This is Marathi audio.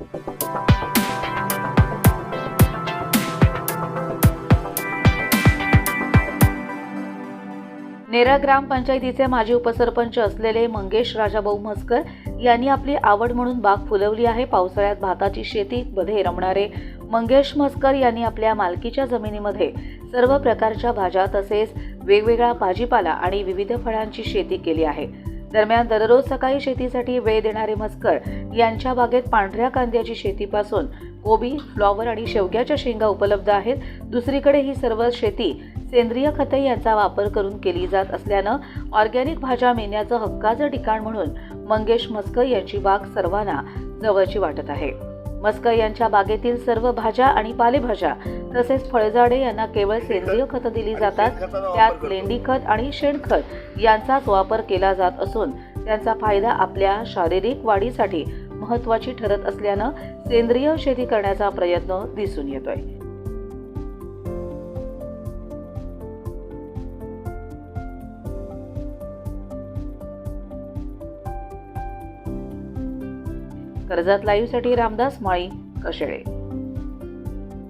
नेरा ग्रामपंचायतीचे माजी उपसरपंच असलेले मंगेश राजाभाऊ म्हसकर यांनी आपली आवड म्हणून बाग फुलवली आहे. पावसाळ्यात भाताची शेती मध्ये रमणारे. मंगेश म्हसकर यांनी आपल्या मालकीच्या जमिनीमध्ये सर्व प्रकारच्या भाज्या तसेच वेगवेगळा भाजीपाला आणि विविध फळांची शेती केली आहे. दरम्यान दररोज सकाळी शेतीसाठी वेळ देणारे मस्कर यांच्या बागेत पांढऱ्या कांद्याची शेतीपासून कोबी फ्लॉवर आणि शेवग्याच्या शेंगा उपलब्ध आहेत. दुसरीकडे ही सर्व शेती सेंद्रिय खते यांचा वापर करून केली जात असल्यानं ऑर्गॅनिक भाज्या मिळण्याचं हक्काचं ठिकाण म्हणून मंगेश मस्कर यांची बाग सर्वांना जवळची वाटत आहे. मस्कर यांच्या बागेतील सर्व भाज्या आणि पालेभाज्या तसेच फळझाडे यांना केवळ सेंद्रिय खतं दिली जातात. त्यात लेंडी खत आणि शेणखत यांचाच वापर केला जात असून त्यांचा फायदा आपल्या शारीरिक वाढीसाठी महत्त्वाची ठरत असल्यानं सेंद्रिय शेती करण्याचा प्रयत्न दिसून येतोय. कर्जात लाईव्हसाठी रामदास माळी कशेळे.